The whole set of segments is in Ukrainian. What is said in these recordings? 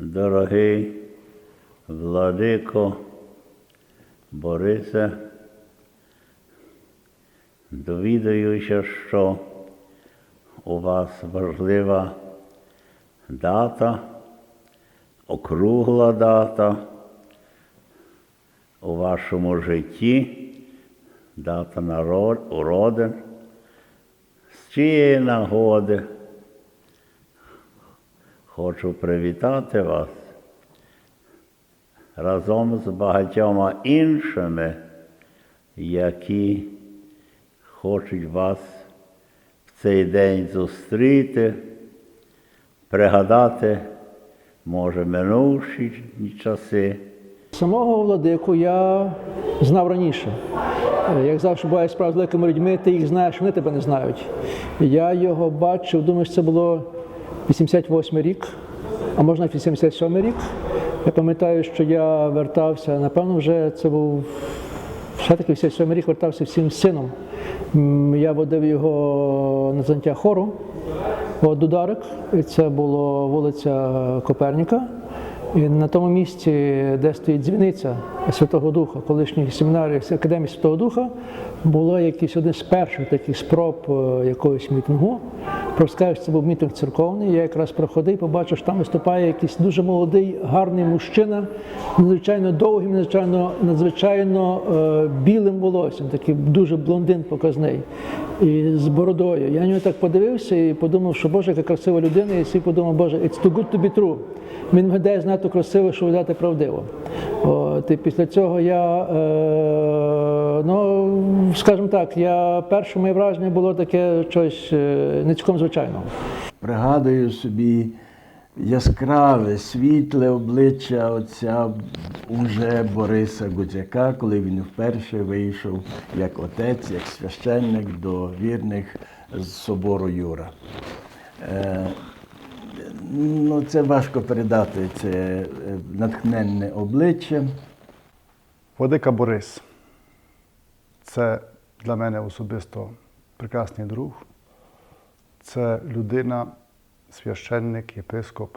Дорогий владико Борисе, довідуюся, що у вас важлива дата, округла дата у вашому житті, дата народ, уродин. З цієї нагоди хочу привітати вас разом з багатьома іншими, які хочуть вас в цей день зустріти, пригадати, може, минувші часи. Самого владику я знав раніше. Як завжди буває справа з великими людьми, ти їх знаєш, вони тебе не знають. Я його бачив, думаю, що це було 88 рік, а можна 87 рік. Я пам'ятаю, що я вертався, напевно, вже це був ще таки 87 рік вертався всім сином. Я водив його на заняття хору, от Дударик, і це була вулиця Коперніка. І на тому місці, де стоїть дзвіниця Святого Духа, колишньої семінарії Академії Святого Духа, було якийсь один з перших таких спроб е, якогось мітингу. Просто це був мітинг церковний. Я якраз проходив, побачив, що там виступає якийсь дуже молодий, гарний мужчина, надзвичайно довгим, надзвичайно, надзвичайно е, білим волоссям, такий дуже блондин показний. І з бородою. Я на нього так подивився і подумав, що Боже, яка красива людина, і всі подумав, Боже, it's too good to be true. Він виглядає знато красиво, що видати правдиво. От, і після цього я, е, ну, скажімо так, я, перше моє враження було таке щось е, не цілком звичайного. Пригадую собі яскраве, світле обличчя отця уже Бориса Гудзяка, коли він вперше вийшов як отець, як священник до вірних з собору Юра. Е, ну, це важко передати це е, натхненне обличчя. Владика Борис це для мене особисто прекрасний друг. Це людина, священник, єпископ,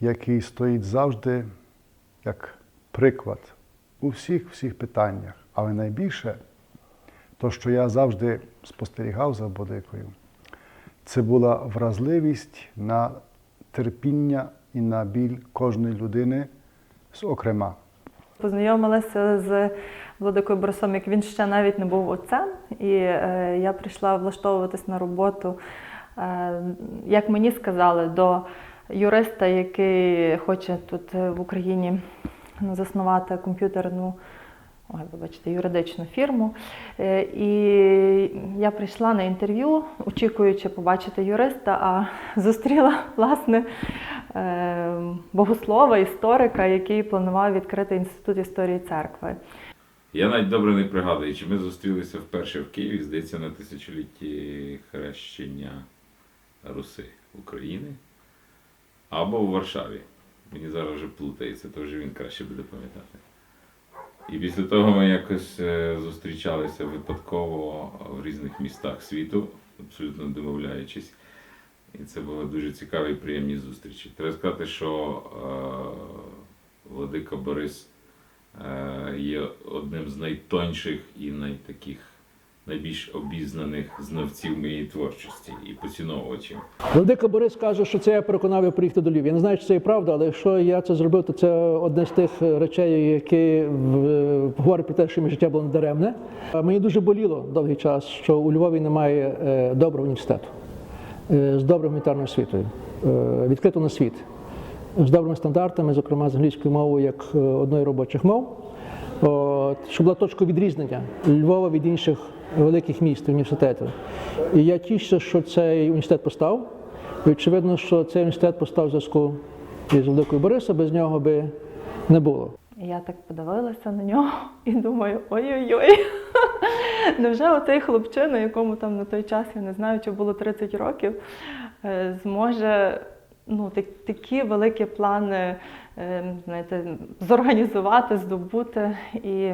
який стоїть завжди як приклад у всіх всіх питаннях. Але найбільше, то, що я завжди спостерігав за Бодикою, це була вразливість на терпіння і на біль кожної людини зокрема. Познайомилася з Владикою Борисом, як він ще навіть не був отцем, і е, я прийшла влаштовуватись на роботу, як мені сказали, до юриста, який хоче тут е, в Україні ну, заснувати комп'ютерну. Ой, вибачте, юридичну фірму. Е, І я прийшла на інтерв'ю, очікуючи побачити юриста, а зустріла власне е, богослова, історика, який планував відкрити інститут історії церкви. Я навіть добре не пригадую, чи ми зустрілися вперше в Києві, здається, на тисячолітті хрещення Руси України або у Варшаві. Мені зараз вже плутається, то вже він краще буде пам'ятати. І після того ми якось е, зустрічалися випадково в різних містах світу, абсолютно домовляючись. І це були дуже цікаві і приємні зустрічі. Треба сказати, що е, Владика Борис е, є одним з найтонших і найтаких найбільш обізнаних знавців моєї творчості і поціновувачів. Владика Борис каже, що це я переконав його приїхати до Львова. Я не знаю, чи це і правда, але якщо я це зробив, то це одне з тих речей, які говорять про те, що моє життя було недаремне. Мені дуже боліло довгий час, що у Львові немає е, доброго університету е, з доброю гуманітарною освітою, е, відкрито на світ, з добрими стандартами, зокрема з англійською мовою як одної робочих мов. От, щоб була точка відрізнення Львова від інших великих міст університетів. І я тішуся, що цей університет постав. І очевидно, що цей університет постав в зв'язку із Великою Борисом, без нього би не було. Я так подивилася на нього і думаю, ой-ой-ой. Невже оцей хлопчина, якому там на той час, я не знаю, чи було 30 років, е, зможе ну, так- такі великі плани е, знаєте, зорганізувати, здобути. І,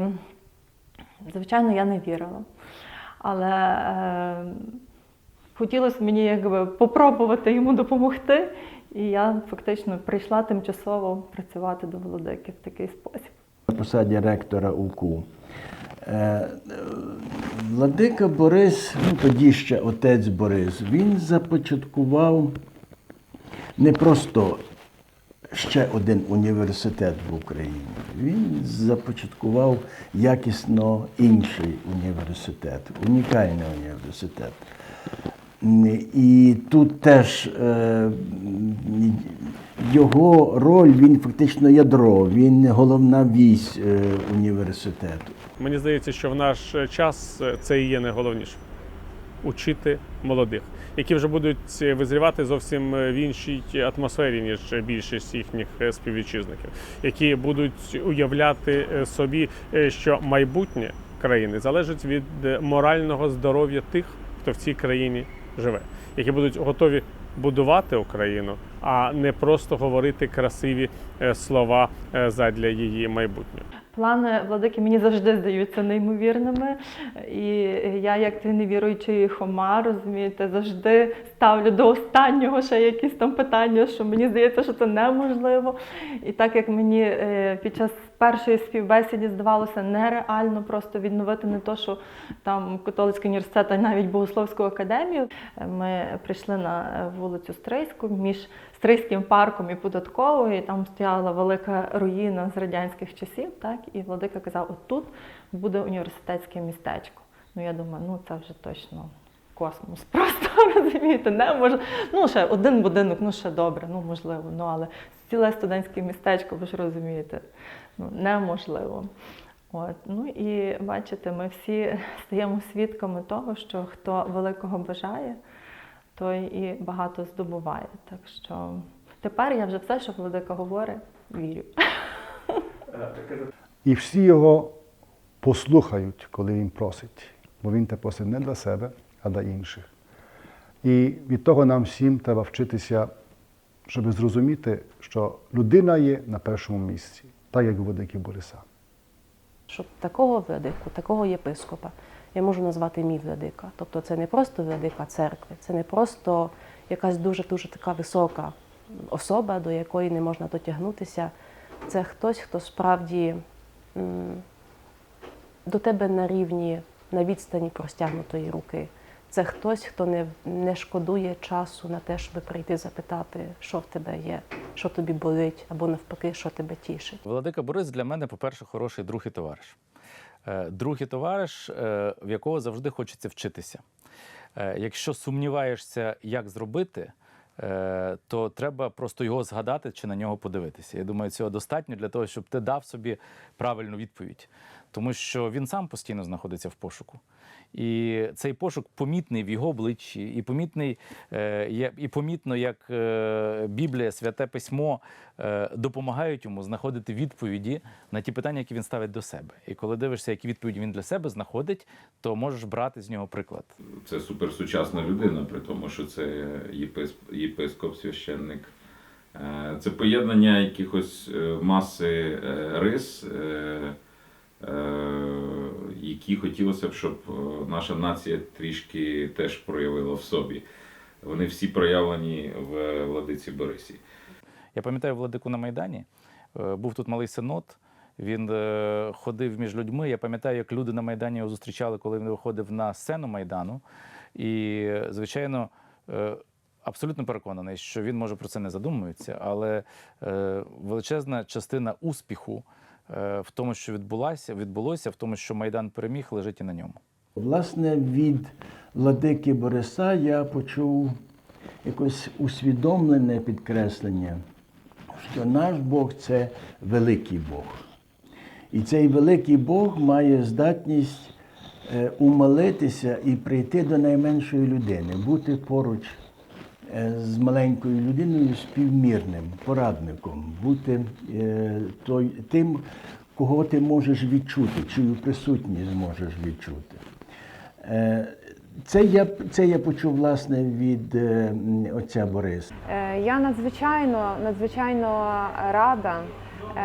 звичайно, я не вірила. Але е, хотілося мені якби попробувати йому допомогти. І я фактично прийшла тимчасово працювати до владики в такий спосіб. на посаді ректора УКУ. Е, Владика Борис, ну тоді ще отець Борис, він започаткував не просто ще один університет в Україні. Він започаткував якісно інший університет, унікальний університет. І тут теж е, його роль, він фактично ядро, він головна вісь е, університету. Мені здається, що в наш час е, це і є найголовніше учити молодих, які вже будуть визрівати зовсім в іншій атмосфері, ніж більшість їхніх е, співвітчизників, які будуть уявляти е, собі, е, що майбутнє країни залежить від е, морального здоров'я тих, хто в цій країні живе, які будуть готові будувати Україну, а не просто говорити красиві е, слова е, задля її майбутнього. Плани владики мені завжди здаються неймовірними. І я, як ти невіруючий Хома, розумієте, завжди ставлю до останнього ще якісь там питання, що мені здається, що це неможливо. І так як мені е, під час першої співбесіди здавалося нереально просто відновити не то, що там католицький університет, а навіть богословську академію. Е, Ми прийшли на е, вулицю Стрийську між Стрийським парком і податковою, і там стояла велика руїна з радянських часів, так, і владика казав, от тут буде університетське містечко. Ну я думаю, ну це вже точно космос. Просто розумієте, не може. Ну, ще один будинок, ну ще добре, ну можливо. Ну але ціле студентське містечко, ви ж розумієте, ну неможливо. От, ну і бачите, ми всі стаємо свідками того, що хто великого бажає, той і багато здобуває. Так що тепер я вже все, що владика говорить, вірю. І всі його послухають, коли він просить, бо він те просить не для себе, а для інших. І від того нам всім треба вчитися, щоб зрозуміти, що людина є на першому місці, так як у Владики Бориса. Щоб такого владику, такого єпископа я можу назвати мій владика. Тобто це не просто владика церкви, це не просто якась дуже-дуже така висока особа, до якої не можна дотягнутися. Це хтось, хто справді до тебе на рівні, на відстані простягнутої руки. Це хтось, хто не, не шкодує часу на те, щоб прийти запитати, що в тебе є, що тобі болить, або навпаки, що тебе тішить. Владика Борис для мене, по-перше, хороший друг і товариш. Е, Друг і товариш, е, в якого завжди хочеться вчитися. Е, Якщо сумніваєшся, як зробити, то треба просто його згадати чи на нього подивитися. Я думаю, цього достатньо для того, щоб ти дав собі правильну відповідь. Тому що він сам постійно знаходиться в пошуку. І цей пошук помітний в його обличчі, і помітний, е, і помітно, як е, Біблія, святе письмо е, допомагають йому знаходити відповіді на ті питання, які він ставить до себе. І коли дивишся, які відповіді він для себе знаходить, то можеш брати з нього приклад. Це суперсучасна людина, при тому, що це єпископ, священник. Це поєднання якихось маси рис, які хотілося б, щоб е, наша нація трішки теж проявила в собі. Вони всі проявлені в владиці Борисі. Я пам'ятаю владику на Майдані. Е, Був тут малий синод. Він е, ходив між людьми. Я пам'ятаю, як люди на Майдані його зустрічали, коли він виходив на сцену Майдану. І, е, звичайно, е, абсолютно переконаний, що він може про це не задумується, але е, величезна частина успіху е, в тому, що відбулося, відбулося, в тому, що Майдан переміг, лежить і на ньому. Власне, від владики Бориса я почув якось усвідомлене підкреслення, що наш Бог це великий Бог. І цей великий Бог має здатність е, умолитися і прийти до найменшої людини, бути поруч е, з маленькою людиною співмірним, порадником, бути е, той, тим, кого ти можеш відчути, чию присутність можеш відчути. Е, Це я, це я почув власне від е, отця Бориса. Е, Я надзвичайно, надзвичайно рада е,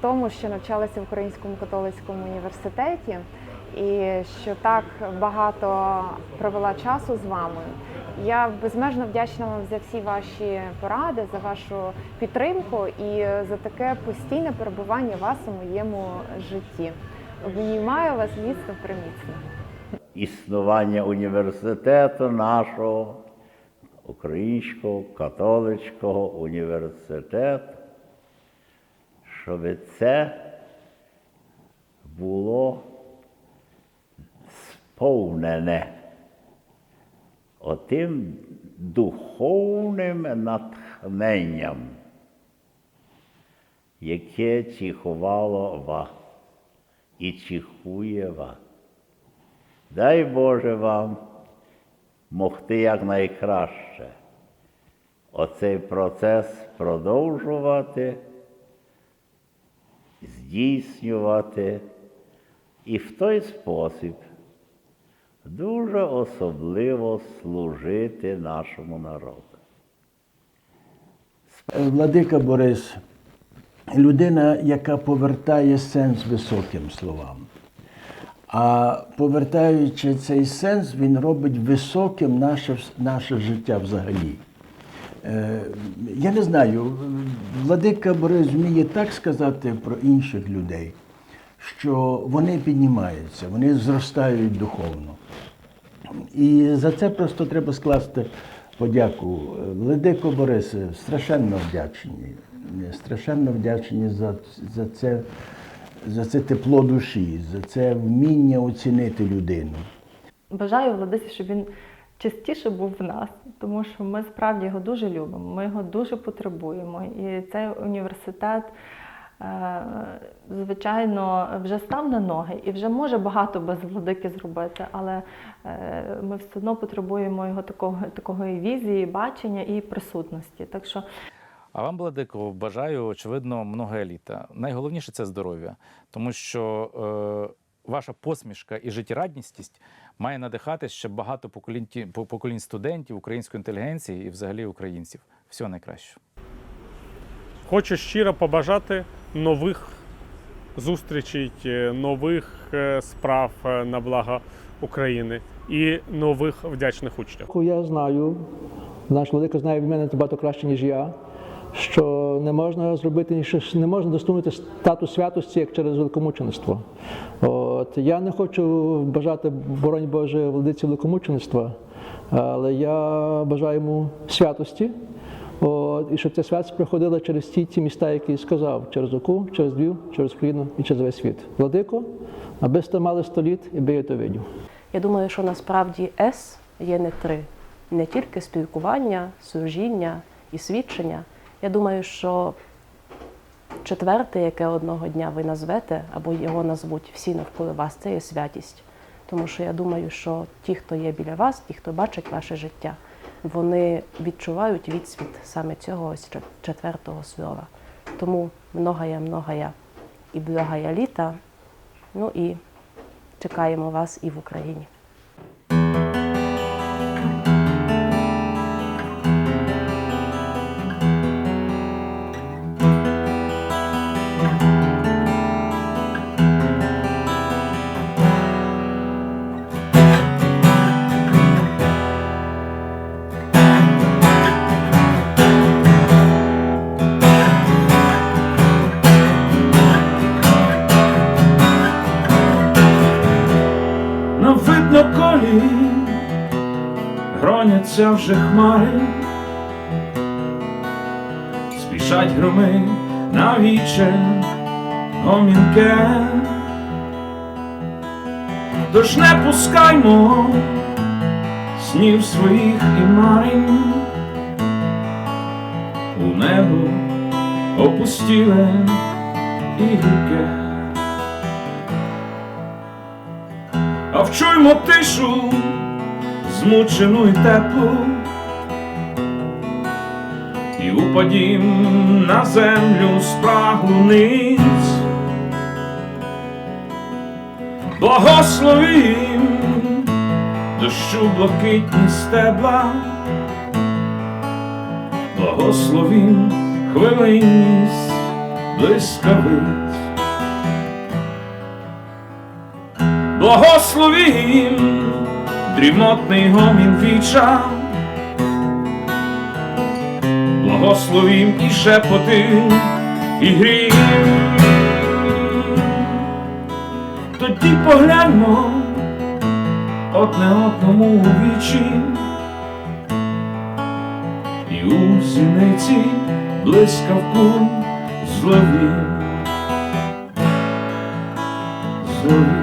тому, що навчалася в Українському католицькому університеті, і що так багато провела часу з вами. Я безмежно вдячна вам за всі ваші поради, за вашу підтримку і за таке постійне перебування вас у моєму житті. Обнімаю вас міцно приміцно. Існування університету нашого, Українського католицького університету, щоб це було сповнене отим духовним натхненням, яке чихувало вас і чихує вас. Дай Боже вам могти якнайкраще оцей процес продовжувати, здійснювати і в той спосіб дуже особливо служити нашому народу. Владика Борис людина, яка повертає сенс високим словам. А повертаючи цей сенс, він робить високим наше, наше життя взагалі. Е, я не знаю, Владика Борис вміє так сказати про інших людей, що вони піднімаються, вони зростають духовно. І за це просто треба скласти подяку. Владико Борисе, страшенно вдячні. Страшенно вдячні за, за, це, за це тепло душі, за це вміння оцінити людину. Бажаю Владисі, щоб він частіше був в нас, тому що ми справді його дуже любимо, ми його дуже потребуємо. І цей університет, звичайно, вже став на ноги і вже може багато без владики зробити, але е, ми все одно потребуємо його такого, такої візії, бачення і присутності. Так що А вам, Владико, бажаю, очевидно, много еліта. Найголовніше це здоров'я, тому що е, ваша посмішка і життєрадісність має надихати ще багато поколінь, ті- поколінь студентів, української інтелігенції і взагалі українців. Всього найкращого. Хочу щиро побажати нових зустрічей, е, нових е, справ е, на благо України і нових вдячних учнів. Я знаю, наш владика знає від мене багато краще, ніж я, що не можна зробити не можна достигнути статус святості як через великомучеництво. От я не хочу бажати, боронь Боже, владиці великомучеництва, але я бажаю йому святості. От, і щоб ця святість приходила через ті, ті міста, які сказав, через Оку, через Львів, через Україну і через весь світ. Владико, аби сте мали сто літ, і би я то видів. Я думаю, що насправді С є не три. Не тільки спілкування, служіння і свідчення. Я думаю, що четверте, яке одного дня ви назвете, або його назвуть всі навколо вас, це є святість. Тому що я думаю, що ті, хто є біля вас, ті, хто бачить ваше життя, вони відчувають відсвіт саме цього ось четвертого слова. Тому многая, многая і благая літа. Ну і чекаємо вас і в Україні. Гроняться вже хмари, спішать громи на віче гомінке, тож не пускаймо снів своїх і марень. У небо опустіле і гірке. А вчуймо тишу, змучену й теплу, і упадім на землю спрагу ниць. Благословім дощу блакитні стебла, благословім хвилинність блискавиць. Благословім дрімотний гомін віча, благословім і шепоти, і грім. Тоді погляньмо одне одному у вічі, і у зіниці блискавку злові. Злові.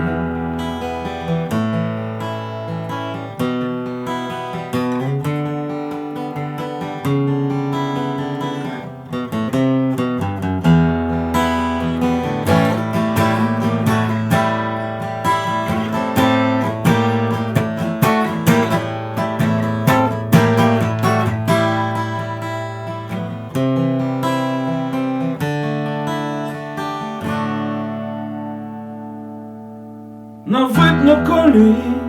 Видно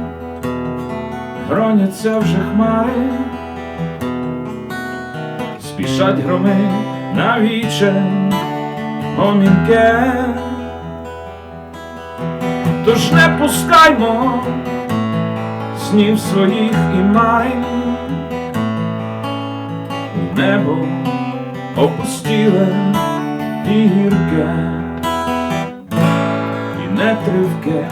колі вже хмари, спішать громи на віче гомінке. Тож не пускаймо снів своїх і марин у небо опустіле і гірке, і нетривке.